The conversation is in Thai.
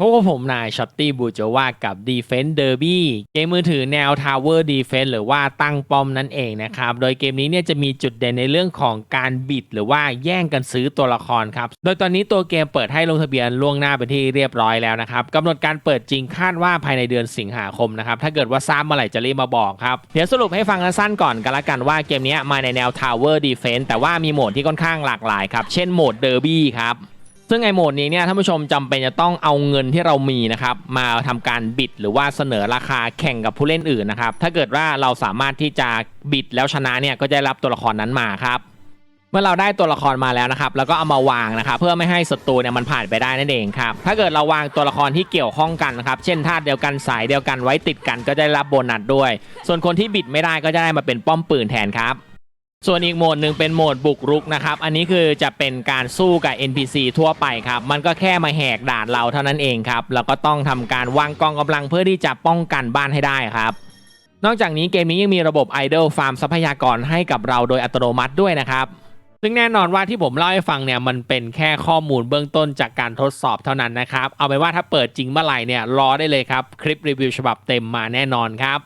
พบกับผมนายช็อตตี้บูโจวากับ Defense Derby เกมมือถือแนว Tower Defense หรือว่าตั้งป้อมนั่นเองนะครับ โดยเกมนี้เนี่ยจะมีจุดเด่นในเรื่องของการบิด หรือว่าแย่งกันซื้อตัวละครครับ โดยตอนนี้ตัวเกมเปิดให้ลงทะเบียนล่วงหน้าเป็นที่เรียบร้อยแล้วนะครับกำหนดการเปิดจริงคาดว่าภายในเดือนสิงหาคมนะครับ ถ้าเกิดว่าทราบเมื่อไหร่จะรีบมาบอกครับ เดี๋ยวสรุปให้ฟังสั้นก่อนกันละกันว่าเกมนี้มาในแนว Tower Defense แต่ว่ามีโหมดที่ค่อนข้างหลากหลายครับ เช่นโหมด Derby ครับ ซึ่งไอโหมดนี้เนี่ยท่านผู้ชมจำเป็นจะต้องเอาเงินที่เรามีนะครับมาทำการบิดหรือว่าเสนอราคาแข่งกับผู้เล่นอื่นนะครับถ้าเกิดว่าเราสามารถที่จะบิดแล้วชนะเนี่ยก็จะรับตัวละครนั้นมาครับเมื่อเราได้ตัวละครมาแล้วนะครับแล้วก็เอามาวางนะครับเพื่อไม่ให้ศัตรูเนี่ยมันผ่านไปได้นั่นเองครับถ้าเกิดเราวางตัวละครที่เกี่ยวข้องกันนะครับเช่นธาตุเดียวกันสายเดียวกันไว้ติดกันก็จะได้รับโบนัสด้วย ส่วนคนที่บิดไม่ได้ก็จะได้มาเป็นป้อมปืนแทนครับ ส่วนอีกโหมดหนึ่งเป็นโหมดบุกรุกนะครับ อันนี้คือจะเป็นการสู้กับ NPC ทั่วไปครับ มันก็แค่มาแหกด่านเราเท่านั้นเองครับ แล้วก็ต้องทำการวางกองกำลังเพื่อที่จะป้องกันบ้านให้ได้ครับ นอกจากนี้เกมนี้ยังมีระบบ Idle Farm ทรัพยากรให้กับเราโดยอัตโนมัติด้วยนะครับซึ่งแน่นอนว่าที่ผมเล่าให้ฟังเนี่ยมันเป็นแค่ข้อมูลเบื้องต้นจากการทดสอบเท่านั้นนะครับ เอาเป็นว่าถ้าเปิดจริงเมื่อไหร่เนี่ยรอได้เลยครับ คลิปรีวิวฉบับเต็มมาแน่นอนครับ